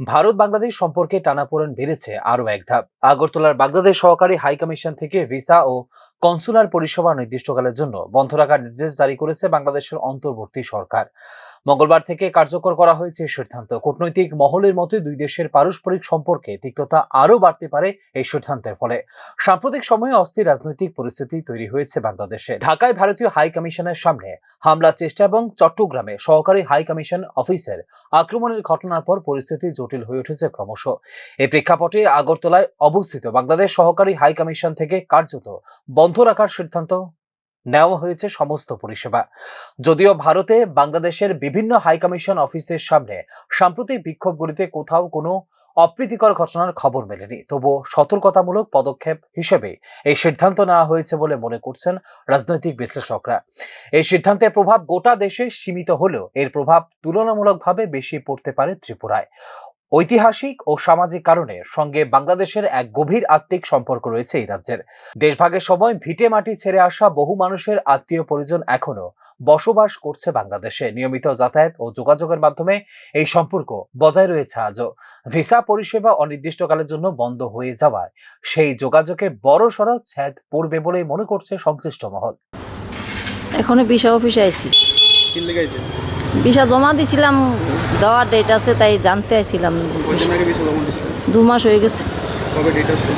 ভারত বাংলাদেশ সম্পর্কে টানাপোড়েন বেড়েছে আরও এক ধাপ। আগরতলার বাংলাদেশ সহকারী হাই কমিশন থেকে ভিসা ও কনসুলার পরিষেবা নির্দিষ্টকালের জন্য বন্ধ রাখার নির্দেশ জারি করেছে বাংলাদেশের অন্তর্বর্তী সরকার। মঙ্গলবার থেকে কার্যকর করা হয়েছে সিদ্ধান্ত। কূটনৈতিক মহলের মতে দুই দেশের পারস্পরিক সম্পর্কে তিক্ততা আরও বাড়তে পারে এই সিদ্ধান্তের ফলে। সাম্প্রতিক সময়ে অস্থির রাজনৈতিক পরিস্থিতি তৈরি হয়েছে বাংলাদেশে। ঢাকায় ভারতীয় হাই কমিশনের সামনে হামলার চেষ্টা এবং চট্টগ্রামে সহকারী হাই কমিশন অফিসের আক্রমণের ঘটনার পর পরিস্থিতি জটিল হয়ে উঠেছে ক্রমশ। এই প্রেক্ষাপটে আগরতলায় অবস্থিত বাংলাদেশ সহকারী হাই কমিশন থেকে কার্যত বন্ধ রাখার সিদ্ধান্ত নেওয়া হয়েছে সমস্ত পরিষেবা। যদিও ভারতে বাংলাদেশের বিভিন্ন হাই কমিশন অফিসের সামনে সাম্প্রতিক বিক্ষোভগুলিতে কোথাও কোনো অপ্রীতিকর ঘটনার খবর মেলেনি, তবুও সতর্কতামূলক পদক্ষেপ হিসেবে এই সিদ্ধান্ত নেওয়া হয়েছে বলে মনে করছেন রাজনৈতিক বিশ্লেষকরা। এই সিদ্ধান্তের প্রভাব গোটা দেশে সীমিত হলেও এর প্রভাব তুলনামূলকভাবে বেশি পড়তে পারে ত্রিপুরায়। ঐতিহাসিক ও সামাজিক কারণে সঙ্গে বাংলাদেশের এক গভীর আত্মিক সম্পর্ক রয়েছে এই রাজ্যের। দেশভাগের সময় ভিটে মাটি ছেড়ে আসা বহু মানুষের আত্মীয় পরিজন এখনও বসবাস করছে বাংলাদেশে। নিয়মিত যাতায়াত ও যোগাযোগের মাধ্যমে এই সম্পর্ক বজায় রয়েছে আজও। ভিসা পরিষেবা অনির্দিষ্টকালের জন্য বন্ধ হয়ে যাওয়ায় সেই যোগাযোগে বড় সড়ক ছ্যাদ পড়বে বলেই মনে করছে সংশ্লিষ্ট মহল। এখনও ভিসা অফিসে আইছি। বিশা জমা দিছিলাম দেওয়ার ডেট আছে তাই জানতে দিচ্ছিল দু মাস হয়ে গেছে। আছে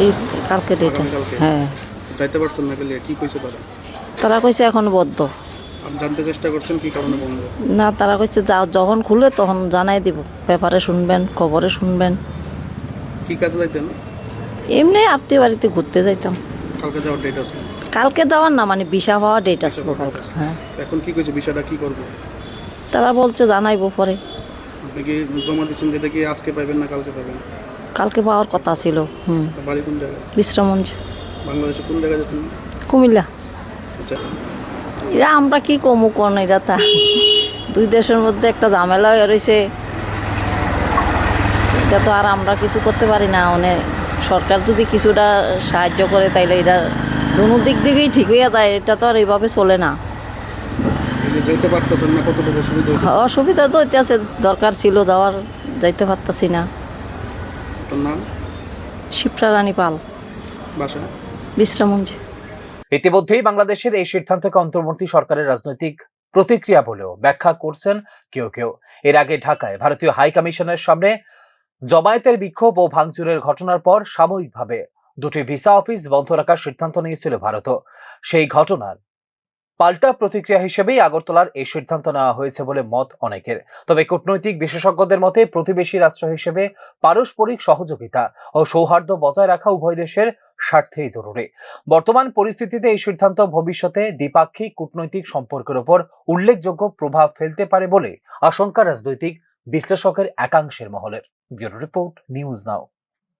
এই কালকে ডেট আছে হ্যাঁ। যাইতে পারছেন না কি কইছে তারা? তারা কইছে এখন বদ্ধ। আপনি জানতে চেষ্টা করছেন কি কারণে বন্ধ? না তারা কইছে যা যখন খুলে তখন জানাই দিব। পেপারে শুনবেন খবরে শুনবেন। কি কাজে যাইতেন? এমনি আত্মীয় বাড়িতে ঘুরতে যাইতাম। কালকে যাওয়ার ডেট আছে? কালকে যাওয়ার না মানে বিশা হওয়ার ডেট আসব কালকে হ্যাঁ। এখন কি কইছে? বিষয়টা কি করব? তারা বলছে জানাইবো পরে। আপনি কি জমা দিচ্ছেন যেটা কি আজকে পাবেন না কালকে পাবেন কালকে পাওয়ার কথা ছিল হুম। বাড়ি কোন জায়গায়? বিশ্রামঞ্চ বাংলাদেশে কোন জায়গায় যেতেন কুমিল্লা। আচ্ছা। এরা আমরা কি কমু কোন এটা তা? দুই দেশের মধ্যে একটা ঝামেলা হয়ে রয়েছে এটা তো আর আমরা কিছু করতে পারি না মানে সরকার যদি কিছুটা সাহায্য করে তাইলে এটা দুনো দিক দিকেই ঠিক হয়ে যায় এটা তো আর এইভাবে চলে না। যেতে পারতেছেন না কতটুকু অসুবিধা অসুবিধা তো আছে দরকার ছিল যাওয়ার যাইতে পারতাছি না। তোর নাম? শিপ্রা রানী পাল। বাসা? বিশ্রামঞ্চ ইতিমধ্যেই বাংলাদেশের এই সিদ্ধান্তকে অন্তর্বর্তী সরকারের রাজনৈতিক প্রতিক্রিয়া বলেও ব্যাখ্যা করছেন কেউ কেউ। এর আগে ঢাকায় ভারতীয় হাই কমিশনের সামনে জমায়েতের বিক্ষোভ ও ভাঙচুরের ঘটনার পর সাময়িকভাবে দুটি ভিসা অফিস বন্ধ রাখার সিদ্ধান্ত নিয়েছিল ভারতও। সেই ঘটনার পাল্টা প্রতিক্রিয়া হিসেবেই আগরতলার এই সিদ্ধান্ত নেওয়া হয়েছে বলে মত অনেকের। তবে কূটনৈতিক বিশেষজ্ঞদের মতে প্রতিবেশী রাষ্ট্র হিসেবে পারস্পরিক সহযোগিতা ও সৌহার্দ্য বজায় রাখা উভয় দেশের স্বার্থেই জরুরি। বর্তমান পরিস্থিতিতে এই সিদ্ধান্ত ভবিষ্যতে দ্বিপাক্ষিক কূটনৈতিক সম্পর্কের উপর উল্লেখযোগ্য প্রভাব ফেলতে পারে বলে আশঙ্কা রাজনৈতিক বিশ্লেষকের একাংশের মহলের। Bureau report, news now.